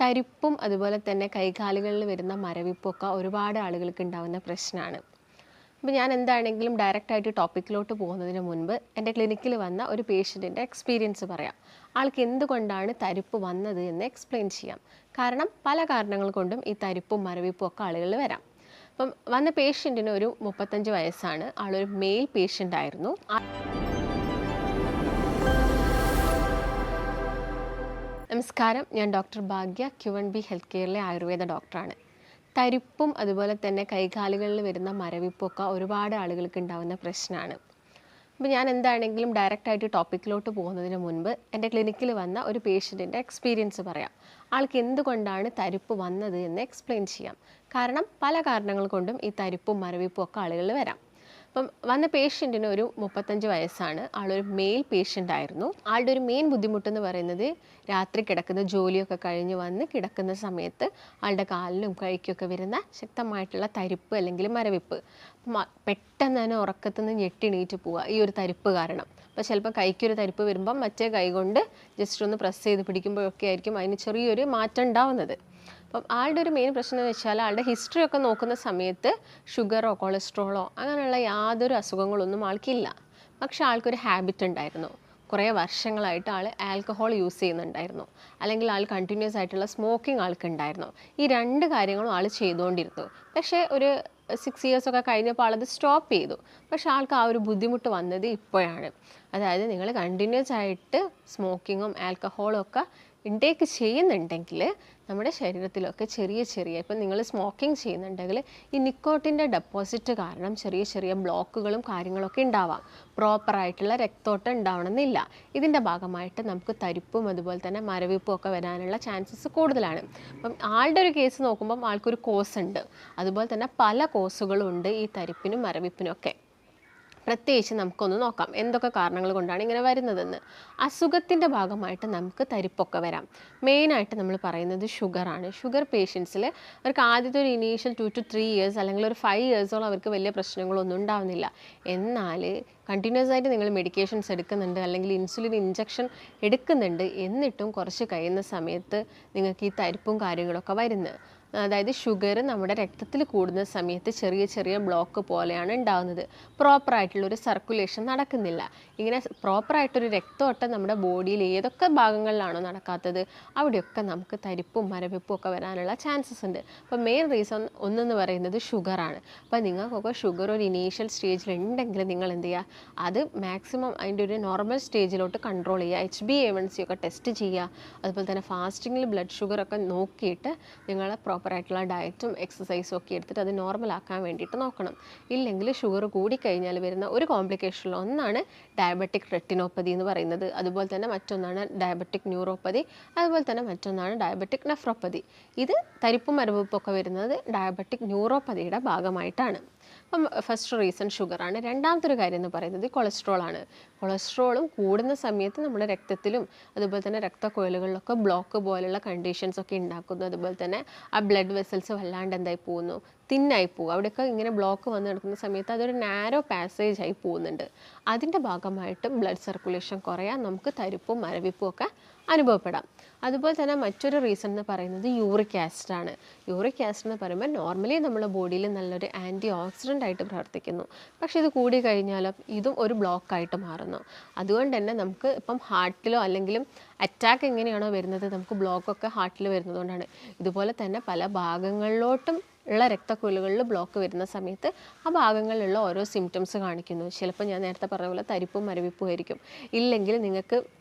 തരിപ്പും അതുപോലെ തന്നെ കൈകാലുകളിൽ വരുന്ന മരവിപ്പൊക്കെ ഒരുപാട് ആളുകൾക്ക് ഉണ്ടാകുന്ന പ്രശ്നമാണ്. അപ്പോൾ ഞാൻ എന്താണെങ്കിലും ഡയറക്റ്റായിട്ട് ടോപ്പിക്കിലോട്ട് പോകുന്നതിന് മുൻപ് എന്റെ ക്ലിനിക്കിൽ വന്ന ഒരു പേഷ്യന്റിന്റെ എക്സ്പീരിയൻസ് പറയാം. ആൾക്ക് എന്തുകൊണ്ടാണ് തരിപ്പ് വന്നത് എന്ന് എക്സ്പ്ലെയിൻ ചെയ്യാം. കാരണം പല കാരണങ്ങൾ കൊണ്ടും ഈ തരിപ്പും മരവിപ്പും ഒക്കെ ആളുകളിൽ വരാം. അപ്പം വന്ന പേഷ്യന്റിന് ഒരു മുപ്പത്തഞ്ച് വയസ്സാണ്. ആളൊരു മെയിൽ പേഷ്യന്റ് ആയിരുന്നു. നമസ്കാരം. ഞാൻ doctor Bhagya Q N B health കെയറിലെ Ayurveda ഡോക്ടറാണ്. തരിപ്പും അതുപോലെ തന്നെ കൈകാലുകളിൽ വരുന്ന മരവിപ്പൊക്കെ ഒരുപാട് ആളുകൾക്ക് ഉണ്ടാകുന്ന പ്രശ്നമാണ്. അപ്പോൾ ഞാൻ എന്താണെങ്കിലും ഡയറക്റ്റായിട്ട് ടോപ്പിക്കിലോട്ട് പോകുന്നതിന് മുൻപ് എന്റെ ക്ലിനിക്കിൽ വന്ന ഒരു പേഷ്യന്റിന്റെ എക്സ്പീരിയൻസ് പറയാം. ആൾക്ക് എന്തുകൊണ്ടാണ് തരിപ്പ് വന്നത് എന്ന് എക്സ്പ്ലെയിൻ ചെയ്യാം. കാരണം പല കാരണങ്ങൾ കൊണ്ടും ഈ തരിപ്പും മരവിപ്പും ഒക്കെ ആളുകളിൽ വരാം. അപ്പം വന്ന പേഷ്യന്റിന് ഒരു മുപ്പത്തഞ്ച് വയസ്സാണ്. ആളൊരു മെയിൽ പേഷ്യന്റ് ആയിരുന്നു. ആളുടെ ഒരു മെയിൻ ബുദ്ധിമുട്ടെന്ന് പറയുന്നത് രാത്രി കിടക്കുന്ന ജോലിയൊക്കെ കഴിഞ്ഞ് വന്ന് കിടക്കുന്ന സമയത്ത് ആളുടെ കാലിലും കൈക്കൊക്കെ വരുന്ന ശക്തമായിട്ടുള്ള തരിപ്പ് അല്ലെങ്കിൽ മരവിപ്പ്. പെട്ടെന്ന് തന്നെ ഉറക്കത്തു നിന്ന് ഞെട്ടിണീറ്റ് പോവുക. ഈ ഒരു തരിപ്പ് കാരണം. അപ്പോൾ ചിലപ്പോൾ കൈക്കൊരു തരിപ്പ് വരുമ്പം മറ്റേ കൈ കൊണ്ട് ജസ്റ്റ് ഒന്ന് പ്രസ് ചെയ്ത് പിടിക്കുമ്പോഴൊക്കെ ആയിരിക്കും അതിന് ചെറിയൊരു മാറ്റം ഉണ്ടാവുന്നത്. അപ്പം ആളുടെ ഒരു മെയിൻ പ്രശ്നം എന്ന് വെച്ചാൽ ആളുടെ ഹിസ്റ്ററി ഒക്കെ നോക്കുന്ന സമയത്ത് ഷുഗറോ കൊളസ്ട്രോളോ അങ്ങനെയുള്ള യാതൊരു അസുഖങ്ങളൊന്നും ആൾക്കില്ല. പക്ഷെ ആൾക്കൊരു ഹാബിറ്റ് ഉണ്ടായിരുന്നു. കുറേ വർഷങ്ങളായിട്ട് ആൾ ആൽക്കഹോൾ യൂസ് ചെയ്യുന്നുണ്ടായിരുന്നു. അല്ലെങ്കിൽ ആൾ കണ്ടിന്യൂസ് ആയിട്ടുള്ള സ്മോക്കിംഗ് ആൾക്കുണ്ടായിരുന്നു. ഈ രണ്ട് കാര്യങ്ങളും ആൾ ചെയ്തുകൊണ്ടിരുന്നു. പക്ഷേ ഒരു സിക്സ് ഇയേഴ്സ് ഒക്കെ കഴിഞ്ഞപ്പോൾ ആളത് സ്റ്റോപ്പ് ചെയ്തു. പക്ഷേ ആൾക്ക് ആ ഒരു ബുദ്ധിമുട്ട് വന്നത് ഇപ്പോഴാണ്. അതായത് നിങ്ങൾ കണ്ടിന്യൂസ് ആയിട്ട് സ്മോക്കിങ്ങും ആൽക്കഹോളും ഒക്കെ ഇൻടേക്ക് ചെയ്യുന്നുണ്ടെങ്കിൽ നമ്മുടെ ശരീരത്തിലൊക്കെ ചെറിയ ചെറിയ ഇപ്പം നിങ്ങൾ സ്മോക്കിംഗ് ചെയ്യുന്നുണ്ടെങ്കിൽ ഈ നിക്കോട്ടിന്റെ ഡെപ്പോസിറ്റ് കാരണം ചെറിയ ചെറിയ ബ്ലോക്കുകളും കാര്യങ്ങളൊക്കെ ഉണ്ടാവാം. പ്രോപ്പറായിട്ടുള്ള രക്തോട്ടം ഉണ്ടാവണമെന്നില്ല. ഇതിന്റെ ഭാഗമായിട്ട് നമുക്ക് തരിപ്പും അതുപോലെ തന്നെ മരവിപ്പും ഒക്കെ വരാനുള്ള ചാൻസസ് കൂടുതലാണ്. അപ്പം ആളുടെ ഒരു കേസ് നോക്കുമ്പം ആൾക്കൊരു കോസ് ഉണ്ട്. അതുപോലെ തന്നെ പല കോസുകളും ഉണ്ട് ഈ തരിപ്പിനും മരവിപ്പിനും ഒക്കെ. പ്രത്യേകിച്ച് നമുക്കൊന്ന് നോക്കാം. എന്തൊക്കെ കാരണങ്ങൾ കൊണ്ടാണ് ഇങ്ങനെ വരുന്നതെന്ന്. അസുഖത്തിന്റെ ഭാഗമായിട്ട് നമുക്ക് തരിപ്പൊക്കെ വരാം. മെയിനായിട്ട് നമ്മൾ പറയുന്നത് ഷുഗറാണ് ഷുഗർ പേഷ്യൻസിൽ അവർക്ക് ആദ്യത്തെ ഒരു initial two two three years അല്ലെങ്കിൽ ഒരു ഫൈവ് ഇയേഴ്സോളം അവർക്ക് വലിയ പ്രശ്നങ്ങളൊന്നും ഉണ്ടാവുന്നില്ല. എന്നാൽ കണ്ടിന്യൂസ് ആയിട്ട് നിങ്ങൾ മെഡിക്കേഷൻസ് എടുക്കുന്നുണ്ട് അല്ലെങ്കിൽ ഇൻസുലിൻ ഇഞ്ചക്ഷൻ എടുക്കുന്നുണ്ട് എന്നിട്ടും കുറച്ച് കഴിയുന്ന സമയത്ത് നിങ്ങൾക്ക് ഈ തരിപ്പും കാര്യങ്ങളൊക്കെ വരുന്നത്. അതായത് ഷുഗർ നമ്മുടെ രക്തത്തിൽ കൂടുന്ന സമയത്ത് ചെറിയ ചെറിയ ബ്ലോക്ക് പോലെയാണ് ഉണ്ടാകുന്നത് പ്രോപ്പറായിട്ടുള്ളൊരു സർക്കുലേഷൻ നടക്കുന്നില്ല. ഇങ്ങനെ പ്രോപ്പറായിട്ടൊരു രക്തോട്ടം നമ്മുടെ ബോഡിയിൽ ഏതൊക്കെ ഭാഗങ്ങളിലാണോ നടക്കാത്തത് അവിടെയൊക്കെ നമുക്ക് തരിപ്പും മരവിപ്പും ഒക്കെ വരാനുള്ള ചാൻസസ് ഉണ്ട്. അപ്പോൾ മെയിൻ റീസൺ ഒന്നെന്ന് പറയുന്നത് ഷുഗറാണ് അപ്പോൾ നിങ്ങൾക്കൊക്കെ ഷുഗർ ഒരു ഇനീഷ്യൽ സ്റ്റേജിൽ ഉണ്ടെങ്കിൽ നിങ്ങൾ എന്ത് ചെയ്യുക അത് മാക്സിമം അതിന്റെ ഒരു നോർമൽ സ്റ്റേജിലോട്ട് കൺട്രോൾ ചെയ്യുക. H B A one C ഒക്കെ ടെസ്റ്റ് ചെയ്യുക. അതുപോലെ തന്നെ ഫാസ്റ്റിങ്ങിൽ ബ്ലഡ് ഷുഗർ ഒക്കെ നോക്കിയിട്ട് നിങ്ങൾ പ്രോപ്പറായിട്ടുള്ള ഡയറ്റും എക്സസൈസും ഒക്കെ എടുത്തിട്ട് അത് നോർമൽ ആക്കാൻ വേണ്ടിയിട്ട് നോക്കണം. ഇല്ലെങ്കിൽ ഷുഗർ കൂടിക്കഴിഞ്ഞാൽ വരുന്ന ഒരു കോംപ്ലിക്കേഷനിൽ ഒന്നാണ് ഡയബറ്റിക് റെറ്റിനോപ്പതി എന്ന് പറയുന്നത്. അതുപോലെ തന്നെ മറ്റൊന്നാണ് ഡയബറ്റിക് ന്യൂറോപ്പതി അതുപോലെ തന്നെ മറ്റൊന്നാണ് ഡയബറ്റിക് നെഫ്രോപ്പതി ഇത് തരിപ്പും മരവിപ്പൊക്കെ വരുന്നത് ഡയബറ്റിക് ന്യൂറോപ്പതിയുടെ ഭാഗമായിട്ടാണ്. അപ്പം ഫസ്റ്റ് റീസൺ ഷുഗറാണ് രണ്ടാമത്തെ ഒരു കാര്യം എന്ന് പറയുന്നത് കൊളസ്ട്രോൾ ആണ്. കൊളസ്ട്രോളും കൂടുന്ന സമയത്ത് നമ്മുടെ രക്തത്തിലും അതുപോലെ തന്നെ രക്തക്കൊയലുകളിലൊക്കെ ബ്ലോക്ക് പോലുള്ള കണ്ടീഷൻസ് ഒക്കെ ഉണ്ടാക്കുന്നു. അതുപോലെ തന്നെ ആ ബ്ലഡ് വെസൽസ് വല്ലാണ്ട് എന്തായി പോകുന്നു? തിന്നായി പോകും. അവിടെയൊക്കെ ഇങ്ങനെ ബ്ലോക്ക് വന്ന് നടക്കുന്ന സമയത്ത് അതൊരു നാരോ പാസേജ് ആയി പോകുന്നുണ്ട്. അതിന്റെ ഭാഗമായിട്ട് ബ്ലഡ് സർക്കുലേഷൻ കുറയാൻ നമുക്ക് തരിപ്പും മരവിപ്പും ഒക്കെ അനുഭവപ്പെടാം. അതുപോലെ തന്നെ മറ്റൊരു റീസൺ എന്ന് പറയുന്നത് യൂറിക് ആസിഡ് ആണ്. യൂറിക് ആസിഡ് എന്ന് പറയുമ്പോൾ നോർമലി നമ്മുടെ ബോഡിയിൽ നല്ലൊരു ആന്റി ഓക്സിഡന്റ് ആയിട്ട് പ്രവർത്തിക്കുന്നു. പക്ഷേ ഇത് കൂടി കഴിഞ്ഞാലും ഇതും ഒരു ബ്ലോക്കായിട്ട് മാറുന്നു. അതുകൊണ്ട് തന്നെ നമുക്ക് ഇപ്പം ഹാർട്ടിലോ അല്ലെങ്കിൽ അറ്റാക്ക് എങ്ങനെയാണോ വരുന്നത് നമുക്ക് ബ്ലോക്കൊക്കെ ഹാർട്ടിൽ വരുന്നതുകൊണ്ടാണ്. ഇതുപോലെ തന്നെ പല ഭാഗങ്ങളിലോട്ടും ഉള്ള രക്തക്കുഴലുകളിൽ ബ്ലോക്ക് വരുന്ന സമയത്ത് ആ ഭാഗങ്ങളിലുള്ള ഓരോ സിംറ്റംസ് കാണിക്കുന്നു. ചിലപ്പോൾ ഞാൻ നേരത്തെ പറഞ്ഞ പോലെ തരിപ്പും മരവിപ്പും ആയിരിക്കും. ഇല്ലെങ്കിൽ നിങ്ങൾക്ക്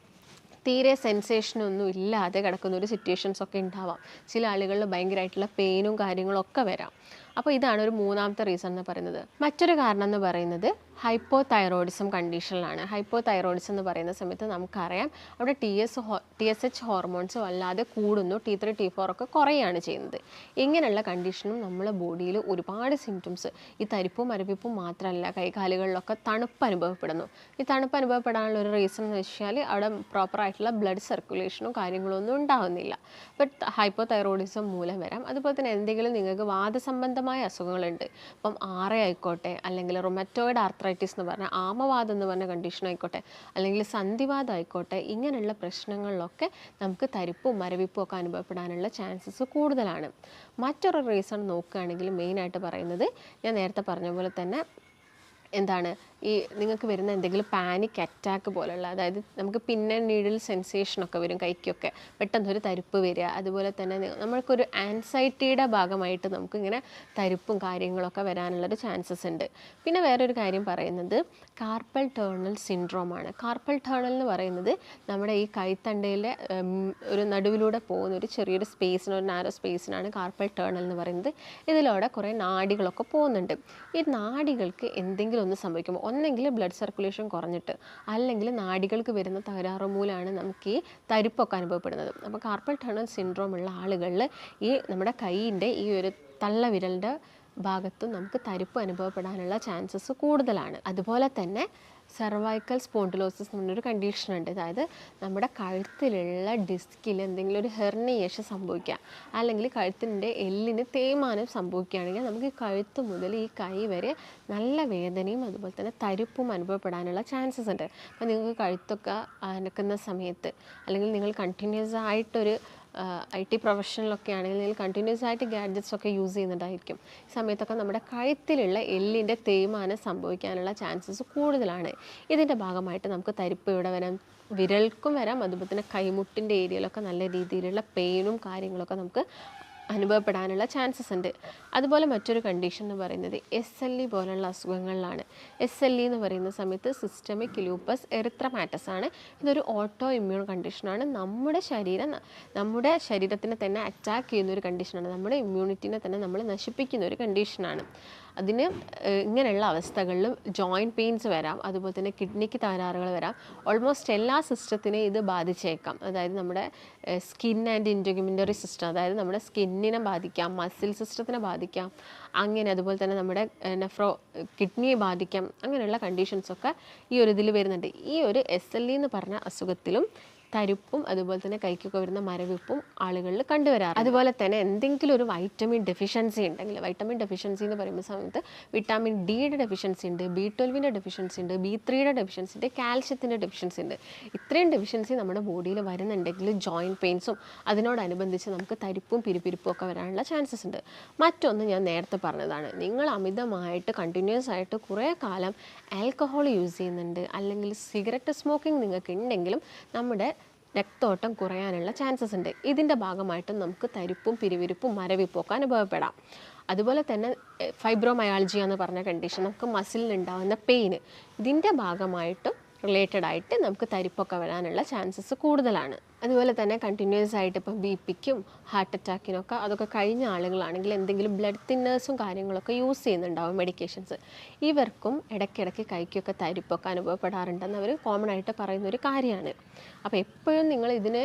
തീരെ സെൻസേഷനൊന്നും ഇല്ലാതെ കിടക്കുന്ന ഒരു സിറ്റുവേഷൻസ് ഒക്കെ ഉണ്ടാവാം. ചില ആളുകളിൽ ഭയങ്കരമായിട്ടുള്ള പെയിനും കാര്യങ്ങളൊക്കെ വരാം. അപ്പോൾ ഇതാണ് ഒരു മൂന്നാമത്തെ റീസൺ എന്ന് പറയുന്നത്. മറ്റൊരു കാരണം എന്ന് പറയുന്നത് ഹൈപ്പോ തൈറോയിഡിസം കണ്ടീഷനിലാണ് ഹൈപ്പോ തൈറോയിഡിസം എന്ന് പറയുന്ന സമയത്ത് നമുക്കറിയാം അവിടെ T S T S H hormones വല്ലാതെ കൂടുന്നു. ടി ത്രീ ടി ഫോർ ഒക്കെ കുറയുകയാണ് ചെയ്യുന്നത്. ഇങ്ങനെയുള്ള കണ്ടീഷനും നമ്മളെ ബോഡിയിൽ ഒരുപാട് സിംറ്റംസ് ഈ തരിപ്പും മരവിപ്പും മാത്രമല്ല കൈകാലുകളിലൊക്കെ തണുപ്പ് അനുഭവപ്പെടുന്നു. ഈ തണുപ്പ് അനുഭവപ്പെടാനുള്ള ഒരു റീസൺ എന്ന് വെച്ചാൽ അവിടെ പ്രോപ്പറായിട്ടുള്ള ബ്ലഡ് സർക്കുലേഷനും കാര്യങ്ങളൊന്നും ഉണ്ടാകുന്നില്ല ബട്ട് ഹൈപ്പോ തൈറോയിഡിസം മൂലം വരാം. അതുപോലെ തന്നെ എന്തെങ്കിലും നിങ്ങൾക്ക് വാദസംബന്ധമായ സംബന്ധമായ അസുഖങ്ങളുണ്ട്. ഇപ്പം ആറ ആയിക്കോട്ടെ അല്ലെങ്കിൽ റൊമറ്റോയിഡ് ആർത്രൈറ്റിസ് എന്ന് പറഞ്ഞ ആമവാദം എന്ന് പറഞ്ഞ കണ്ടീഷൻ ആയിക്കോട്ടെ അല്ലെങ്കിൽ സന്ധിവാദം ആയിക്കോട്ടെ ഇങ്ങനെയുള്ള പ്രശ്നങ്ങളിലൊക്കെ നമുക്ക് തരിപ്പും മരവിപ്പും ഒക്കെ അനുഭവപ്പെടാനുള്ള ചാൻസസ് കൂടുതലാണ്. മറ്റൊരു റീസൺ നോക്കുകയാണെങ്കിൽ മെയിനായിട്ട് പറയുന്നത് ഞാൻ നേരത്തെ പറഞ്ഞ പോലെ തന്നെ എന്താണ് ഈ നിങ്ങൾക്ക് വരുന്ന എന്തെങ്കിലും പാനിക് അറ്റാക്ക് പോലുള്ള അതായത് നമുക്ക് പിന്നെ നീഡിൽ സെൻസേഷനൊക്കെ വരും കൈക്കൊക്കെ. പെട്ടെന്ന് ഒരു തരിപ്പ് വരിക. അതുപോലെ തന്നെ നമ്മൾക്കൊരു ആൻസൈറ്റിയുടെ ഭാഗമായിട്ട് നമുക്കിങ്ങനെ തരിപ്പും കാര്യങ്ങളൊക്കെ വരാനുള്ളൊരു ചാൻസസ് ഉണ്ട്. പിന്നെ വേറൊരു കാര്യം പറയുന്നത് കാർപ്പൽ ടേണൽ സിൻഡ്രോമാണ് കാർപ്പൽ ടേണൽ എന്ന് പറയുന്നത് നമ്മുടെ ഈ കൈത്തണ്ടയിലെ ഒരു നടുവിലൂടെ പോകുന്ന ഒരു ചെറിയൊരു സ്പേസിന് ഒരു നാരോ സ്പേസിനാണ് കാർപ്പൽ ടേണൽ എന്ന് പറയുന്നത്. ഇതിലൂടെ കുറേ നാടികളൊക്കെ പോകുന്നുണ്ട്. ഈ നാടികൾക്ക് എന്തെങ്കിലും ഒന്ന് സംഭവിക്കുമ്പോൾ ഒന്നെങ്കിൽ ബ്ലഡ് സർക്കുലേഷൻ കുറഞ്ഞിട്ട് അല്ലെങ്കിൽ നാടികൾക്ക് വരുന്ന തകരാറ് മൂലമാണ് നമുക്ക് ഈ തരിപ്പൊക്കെ അനുഭവപ്പെടുന്നത്. അപ്പോൾ കാർപ്പൽ ടണൽ സിൻഡ്രോം ഉള്ള ആളുകളിൽ ഈ നമ്മുടെ കൈയിന്റെ ഈ ഒരു തള്ളവിരലിന്റെ ഭാഗത്തും നമുക്ക് തരിപ്പ് അനുഭവപ്പെടാനുള്ള ചാൻസസ് കൂടുതലാണ്. അതുപോലെ തന്നെ സെർവൈക്കൽ സ്പോണ്ടിലോസിസ് എന്നൊരു കണ്ടീഷൻ ഉണ്ട്. അതായത് നമ്മുടെ കഴുത്തിലുള്ള ഡിസ്കിൽ എന്തെങ്കിലും ഒരു ഹെർണിയേഷൻ സംഭവിക്കുക. അല്ലെങ്കിൽ കഴുത്തിന്റെ എല്ലിന് തേയ്മാനം സംഭവിക്കുകയാണെങ്കിൽ നമുക്ക് കഴുത്ത് മുതൽ ഈ കൈ വരെ നല്ല വേദനയും അതുപോലെ തന്നെ തരിപ്പും അനുഭവപ്പെടാനുള്ള ചാൻസസ് ഉണ്ട്. അപ്പോൾ നിങ്ങൾക്ക് കഴുത്തൊക്കെ അനക്കുന്ന സമയത്ത് അല്ലെങ്കിൽ നിങ്ങൾ കണ്ടിന്യൂസ് ആയിട്ടൊരു ഐ ടി പ്രൊഫഷനിലൊക്കെ ആണെങ്കിൽ കണ്ടിന്യൂസ് ആയിട്ട് ഗാഡ്ജറ്റ്സ് ഒക്കെ യൂസ് ചെയ്യുന്നുണ്ടായിരിക്കും. ഈ സമയത്തൊക്കെ നമ്മുടെ കഴുത്തിലുള്ള എല്ലിന്റെ തേയ്മാനം സംഭവിക്കാനുള്ള ചാൻസസ് കൂടുതലാണ്. ഇതിന്റെ ഭാഗമായിട്ട് നമുക്ക് തരിപ്പ് ഇവിടെ വരാം വിരൽക്കും വരാം. അതുപോലെ തന്നെ കൈമുട്ടിന്റെ ഏരിയയിലൊക്കെ നല്ല രീതിയിലുള്ള പെയിനും കാര്യങ്ങളൊക്കെ നമുക്ക് അനുഭവപ്പെടാനുള്ള ചാൻസസ് ഉണ്ട്. അതുപോലെ മറ്റൊരു കണ്ടീഷൻ എന്ന് പറയുന്നത് എസ് എൽ ഇ പോലുള്ള അസുഖങ്ങളിലാണ്. എസ് എൽ ഇ എന്ന് പറയുന്ന സമയത്ത് സിസ്റ്റമിക് ലൂപ്പസ് എറിത്രമാറ്റസ് ആണ്. ഇതൊരു ഓട്ടോ ഇമ്മ്യൂൺ കണ്ടീഷനാണ് നമ്മുടെ ശരീരം നമ്മുടെ ശരീരത്തിനെ തന്നെ അറ്റാക്ക് ചെയ്യുന്ന ഒരു കണ്ടീഷനാണ് നമ്മുടെ ഇമ്മ്യൂണിറ്റിനെ തന്നെ നമ്മൾ നശിപ്പിക്കുന്ന ഒരു കണ്ടീഷനാണ് അതിന് ഇങ്ങനെയുള്ള അവസ്ഥകളിൽ ജോയിന്റ് പെയിൻസ് വരാം അതുപോലെ തന്നെ കിഡ്നിക്ക് തകരാറുകൾ വരാം. ഓൾമോസ്റ്റ് എല്ലാ സിസ്റ്റത്തിനെയും ഇത് ബാധിച്ചേക്കാം. അതായത് നമ്മുടെ സ്കിൻ ആൻഡ് ഇന്റഗ്യുമെന്ററി സിസ്റ്റം അതായത് നമ്മുടെ സ്കിന്നിനെ ബാധിക്കാം മസിൽ സിസ്റ്റത്തിനെ ബാധിക്കാം. അങ്ങനെ അതുപോലെ തന്നെ നമ്മുടെ നെഫ്രോ കിഡ്നിയെ ബാധിക്കാം. അങ്ങനെയുള്ള കണ്ടീഷൻസൊക്കെ ഈ ഒരു ഇതിൽ വരുന്നുണ്ട്. ഈ ഒരു എസ് എൽ ഇ എന്ന് പറഞ്ഞ അസുഖത്തിലും തരിപ്പും അതുപോലെ തന്നെ കൈക്കൊക്കെ വരുന്ന മരവിപ്പും ആളുകളിൽ കണ്ടുവരാറ് അതുപോലെ തന്നെ എന്തെങ്കിലും ഒരു വൈറ്റമിൻ ഡെഫിഷ്യൻസി ഉണ്ടെങ്കിൽ വൈറ്റമിൻ ഡെഫിഷ്യൻസി എന്ന് പറയുന്ന സമയത്ത് വിറ്റാമിൻ ഡിയുടെ ഡെഫിഷ്യൻസി ഉണ്ട് ബി ട്വൽവിന്റെ ഡെഫിഷ്യൻസി ഉണ്ട് ബി ത്രീയുടെ ഡെഫിഷ്യൻസി ഉണ്ട് കാൽഷ്യത്തിന്റെ ഡെഫിഷ്യൻസി ഉണ്ട്. ഇത്രയും ഡെഫിഷ്യൻസി നമ്മുടെ ബോഡിയിൽ വരുന്നുണ്ടെങ്കിൽ ജോയിന്റ് പെയിൻസും അതിനോടനുബന്ധിച്ച് നമുക്ക് തരിപ്പും പിരിപ്പിരിപ്പും ഒക്കെ വരാനുള്ള ചാൻസസ് ഉണ്ട്. മറ്റൊന്ന് ഞാൻ നേരത്തെ പറഞ്ഞതാണ്. നിങ്ങൾ അമിതമായിട്ട് കണ്ടിന്യൂസ് ആയിട്ട് കുറേ കാലം ആൽക്കഹോൾ യൂസ് ചെയ്യുന്നുണ്ട്. അല്ലെങ്കിൽ സിഗരറ്റ് സ്മോക്കിംഗ് നിങ്ങൾക്ക് ഉണ്ടെങ്കിലും നമ്മുടെ രക്തോട്ടം കുറയാനുള്ള ചാൻസസ് ഉണ്ട്. ഇതിന്റെ ഭാഗമായിട്ടും നമുക്ക് തരിപ്പും പിരിവിരിപ്പും മരവിപ്പും ഒക്കെ അനുഭവപ്പെടാം. അതുപോലെ തന്നെ ഫൈബ്രോമയാൾജിയ എന്ന് പറഞ്ഞ കണ്ടീഷൻ നമുക്ക് മസിലിനുണ്ടാകുന്ന പെയിന് ഇതിന്റെ ഭാഗമായിട്ടും റിലേറ്റഡ് ആയിട്ട് നമുക്ക് തരിപ്പൊക്കെ വരാനുള്ള ചാൻസസ് കൂടുതലാണ്. അതുപോലെ തന്നെ കണ്ടിന്യൂസ് ആയിട്ട് ഇപ്പം ബി പിക്കും ഹാർട്ട് അറ്റാക്കിനൊക്കെ അതൊക്കെ കഴിഞ്ഞ ആളുകളാണെങ്കിൽ എന്തെങ്കിലും ബ്ലഡ് തിന്നേഴ്സും കാര്യങ്ങളൊക്കെ യൂസ് ചെയ്യുന്നുണ്ടാവും മെഡിക്കേഷൻസ് ഇവർക്കും ഇടയ്ക്കിടയ്ക്ക് കൈക്കൊക്കെ തരിപ്പൊക്കെ അനുഭവപ്പെടാറുണ്ടെന്ന് അവർ കോമൺ ആയിട്ട് പറയുന്ന ഒരു കാര്യമാണ്. അപ്പോൾ എപ്പോഴും നിങ്ങൾ ഇതിന്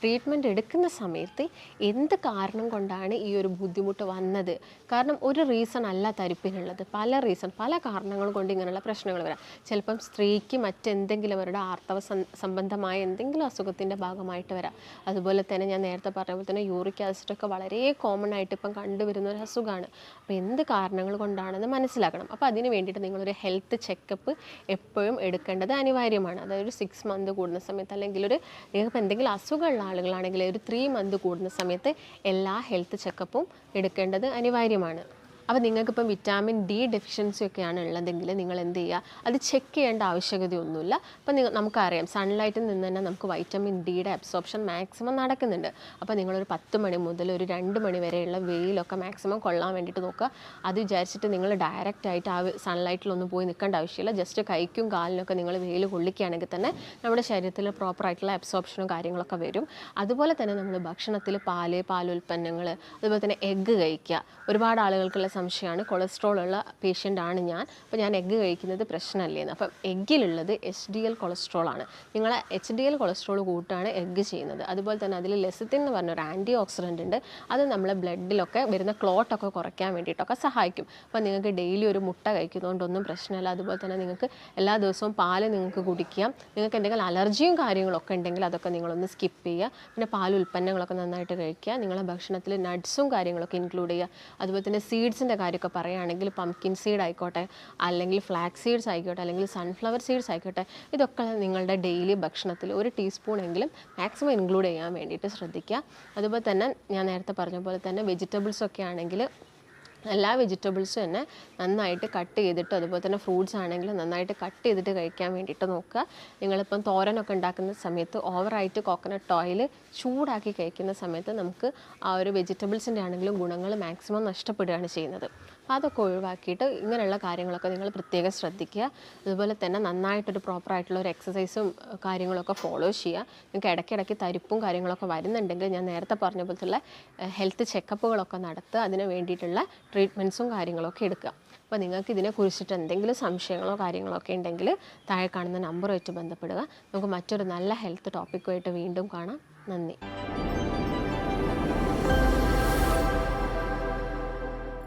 ട്രീറ്റ്മെന്റ് എടുക്കുന്ന സമയത്ത് എന്ത് കാരണം കൊണ്ടാണ് ഈ ഒരു ബുദ്ധിമുട്ട് വന്നത്? കാരണം ഒരു റീസൺ അല്ല തരിപ്പിനുള്ളത്. പല റീസൺ പല കാരണങ്ങൾ കൊണ്ട് ഇങ്ങനെയുള്ള പ്രശ്നങ്ങൾ വരാം. ചിലപ്പം സ്ത്രീക്ക് മറ്റെന്തെങ്കിലും അവരുടെ ആർത്തവ സംബന്ധമായ എന്തെങ്കിലും അസുഖത്തിന്റെ ഭാഗമായിട്ട് വരാം. അതുപോലെ തന്നെ ഞാൻ നേരത്തെ പറഞ്ഞ പോലെ തന്നെ യൂറിക് ആസിഡൊക്കെ വളരെ കോമൺ ആയിട്ട് ഇപ്പം കണ്ടുവരുന്ന ഒരു അസുഖമാണ്. അപ്പോൾ എന്ത് കാരണങ്ങൾ കൊണ്ടാണെന്ന് മനസ്സിലാക്കണം. അപ്പോൾ അതിന് വേണ്ടിയിട്ട് നിങ്ങളൊരു ഹെൽത്ത് ചെക്കപ്പ് എപ്പോഴും എടുക്കേണ്ടത് അനിവാര്യമാണ്. അതായത് ഒരു സിക്സ് മന്ത് കൂടുന്ന സമയത്ത് അല്ലെങ്കിൽ ഒരു നിങ്ങൾക്ക് എന്തെങ്കിലും അസുഖമുള്ള ആളുകളാണെങ്കിൽ ഒരു ത്രീ മന്ത് കൂടുന്ന സമയത്ത് എല്ലാ ഹെൽത്ത് ചെക്കപ്പും എടുക്കേണ്ടത് അനിവാര്യമാണ്. അപ്പോൾ നിങ്ങൾക്കിപ്പം വിറ്റാമിൻ ഡി ഡെഫിഷ്യൻസി ഒക്കെയാണ് ഉള്ളതെങ്കിൽ നിങ്ങൾ എന്ത് ചെയ്യുക? അത് ചെക്ക് ചെയ്യേണ്ട ആവശ്യകതയൊന്നുമില്ല. അപ്പം നിങ്ങൾ നമുക്കറിയാം സൺലൈറ്റിൽ നിന്ന് തന്നെ നമുക്ക് വൈറ്റമിൻ ഡിയുടെ അബ്സോർപ്ഷൻ മാക്സിമം നടക്കുന്നുണ്ട്. അപ്പോൾ നിങ്ങളൊരു പത്ത് മണി മുതൽ ഒരു രണ്ട് മണി വരെയുള്ള വെയിലൊക്കെ മാക്സിമം കൊള്ളാൻ വേണ്ടിയിട്ട് നോക്കുക. അത് വിചാരിച്ചിട്ട് നിങ്ങൾ ഡയറക്റ്റ് ആയിട്ട് ആ സൺലൈറ്റിലൊന്നും പോയി നിൽക്കേണ്ട ആവശ്യമില്ല. ജസ്റ്റ് കൈക്കും കാലിനൊക്കെ നിങ്ങൾ വെയിൽ കൊള്ളിക്കുകയാണെങ്കിൽ തന്നെ നമ്മുടെ ശരീരത്തിൽ പ്രോപ്പറായിട്ടുള്ള അബ്സോർപ്ഷനും കാര്യങ്ങളൊക്കെ വരും. അതുപോലെ തന്നെ നമ്മൾ ഭക്ഷണത്തിൽ പാൽ പാലുൽപ്പന്നങ്ങൾ അതുപോലെ തന്നെ എഗ്ഗ് കഴിക്കുക. ഒരുപാട് ആളുകൾക്കുള്ള സംശയമാണ്. കൊളസ്ട്രോൾ ഉള്ള പേഷ്യന്റ് ആണ് ഞാൻ. അപ്പോൾ ഞാൻ എഗ്ഗ് കഴിക്കുന്നത് പ്രശ്നമല്ലേന്ന് അപ്പം എഗ്ഗിലുള്ളത് എച്ച് ഡി എൽ കൊളസ്ട്രോൾ ആണ്. നിങ്ങൾ എച്ച് ഡി എൽ കൊളസ്ട്രോൾ കൂട്ടാണ് എഗ്ഗ് ചെയ്യുന്നത്. അതുപോലെ തന്നെ അതിൽ ലെസത്തിൻ എന്ന് പറഞ്ഞൊരു ആന്റി ഓക്സിഡന്റ് ഉണ്ട്. അത് നമ്മളെ ബ്ലഡിലൊക്കെ വരുന്ന ക്ലോട്ടൊക്കെ കുറയ്ക്കാൻ വേണ്ടിയിട്ടൊക്കെ സഹായിക്കും. അപ്പോൾ നിങ്ങൾക്ക് ഡെയിലി ഒരു മുട്ട കഴിക്കുന്നതുകൊണ്ടൊന്നും പ്രശ്നമല്ല. അതുപോലെ തന്നെ നിങ്ങൾക്ക് എല്ലാ ദിവസവും പാൽ നിങ്ങൾക്ക് കുടിക്കാം. നിങ്ങൾക്ക് എന്തെങ്കിലും അലർജിയും കാര്യങ്ങളൊക്കെ ഉണ്ടെങ്കിൽ അതൊക്കെ നിങ്ങളൊന്ന് സ്കിപ്പ് ചെയ്യുക. പിന്നെ പാൽ ഉൽപ്പന്നങ്ങളൊക്കെ നന്നായിട്ട് കഴിക്കുക. നിങ്ങളുടെ ഭക്ഷണത്തിൽ നട്ട്സും കാര്യങ്ങളൊക്കെ ഇൻക്ലൂഡ് ചെയ്യുക. അതുപോലെ തന്നെ സീഡ്സിന്റെ കാര്യമൊക്കെ പറയുകയാണെങ്കിൽ പംകിൻ സീഡ് ആയിക്കോട്ടെ അല്ലെങ്കിൽ ഫ്ലാക്സ് സീഡ്സ് ആയിക്കോട്ടെ അല്ലെങ്കിൽ സൺഫ്ലവർ സീഡ്സ് ആയിക്കോട്ടെ ഇതൊക്കെ നിങ്ങളുടെ ഡെയിലി ഭക്ഷണത്തിൽ ഒരു ടീസ്പൂൺ എങ്കിലും മാക്സിമം ഇൻക്ലൂഡ് ചെയ്യാൻ വേണ്ടിയിട്ട് ശ്രദ്ധിക്കുക. അതുപോലെ തന്നെ ഞാൻ നേരത്തെ പറഞ്ഞ പോലെ തന്നെ വെജിറ്റബിൾസ് ഒക്കെ ആണെങ്കിൽ എല്ലാ വെജിറ്റബിൾസും തന്നെ നന്നായിട്ട് കട്ട് ചെയ്തിട്ട് അതുപോലെ തന്നെ ഫ്രൂട്ട്സ് ആണെങ്കിലും നന്നായിട്ട് കട്ട് ചെയ്തിട്ട് കഴിക്കാൻ വേണ്ടിയിട്ട് നോക്കുക. നിങ്ങളിപ്പം തോരനൊക്കെ ഉണ്ടാക്കുന്ന സമയത്ത് ഓവറായിട്ട് കോക്കനട്ട് ഓയിൽ ചൂടാക്കി കഴിക്കുന്ന സമയത്ത് നമുക്ക് ആ ഒരു വെജിറ്റബിൾസിന്റെ ആണെങ്കിലും ഗുണങ്ങൾ മാക്സിമം നഷ്ടപ്പെടുകയാണ് ചെയ്യുന്നത്. അതൊക്കെ ഒഴിവാക്കിയിട്ട് ഇങ്ങനെയുള്ള കാര്യങ്ങളൊക്കെ നിങ്ങൾ പ്രത്യേകം ശ്രദ്ധിക്കുക. അതുപോലെ തന്നെ നന്നായിട്ടൊരു പ്രോപ്പറായിട്ടുള്ള ഒരു എക്സസൈസും കാര്യങ്ങളൊക്കെ ഫോളോ ചെയ്യുക. നിങ്ങൾക്ക് ഇടയ്ക്കിടയ്ക്ക് തരിപ്പും കാര്യങ്ങളൊക്കെ വരുന്നുണ്ടെങ്കിൽ ഞാൻ നേരത്തെ പറഞ്ഞ പോലത്തുള്ള ഹെൽത്ത് ചെക്കപ്പുകളൊക്കെ നടത്തുക. അതിന് വേണ്ടിയിട്ടുള്ള ട്രീറ്റ്മെന്റ്സും കാര്യങ്ങളൊക്കെ എടുക്കുക. അപ്പോൾ നിങ്ങൾക്ക് ഇതിനെക്കുറിച്ചിട്ട് എന്തെങ്കിലും സംശയങ്ങളോ കാര്യങ്ങളോ ഒക്കെ ഉണ്ടെങ്കിൽ താഴെ കാണുന്ന നമ്പറുമായിട്ട് ബന്ധപ്പെടുക. നമുക്ക് മറ്റൊരു നല്ല ഹെൽത്ത് ടോപ്പിക്കുമായിട്ട് വീണ്ടും കാണാം. നന്ദി.